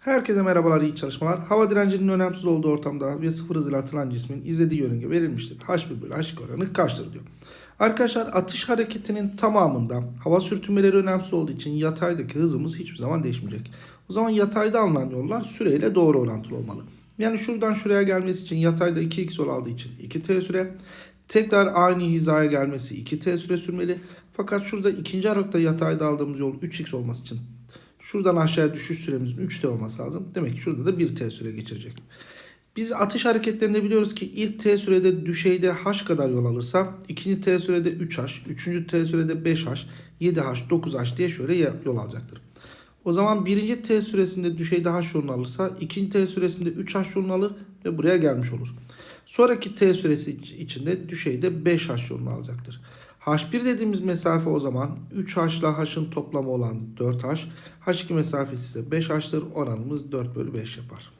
Herkese merhabalar, iyi çalışmalar. Hava direncinin önemsiz olduğu ortamda ve sıfır hızıyla atılan cismin izlediği yörünge verilmiştir. H1 bölü H2 oranı kaçtır diyor. Arkadaşlar atış hareketinin tamamında hava sürtünmeleri önemsiz olduğu için yataydaki hızımız hiçbir zaman değişmeyecek. O zaman yatayda alınan yollar süreyle doğru orantılı olmalı. Yani şuradan şuraya gelmesi için yatayda 2x yol aldığı için 2t süre. Tekrar aynı hizaya gelmesi 2t süre sürmeli. Fakat şurada ikinci aralıkta yatayda aldığımız yol 3x olması için Şuradan aşağıya düşüş süremizin 3T olması lazım. Demek ki şurada da 1T süre geçirecek. Biz atış hareketlerinde biliyoruz ki ilk T sürede düşeyde H kadar yol alırsa ikinci T sürede 3H, üçüncü T sürede 5H, 7H, 9H diye şöyle yol alacaktır. O zaman birinci T süresinde düşeyde H yolunu alırsa ikinci T süresinde 3H yolunu alır ve buraya gelmiş olur. Sonraki T süresi içinde düşeyde 5H yolunu alacaktır. H1 dediğimiz mesafe o zaman 3H ile H'ın toplamı olan 4H. H2 mesafesi ise 5H'tır. Oranımız 4 bölü 5 yapar.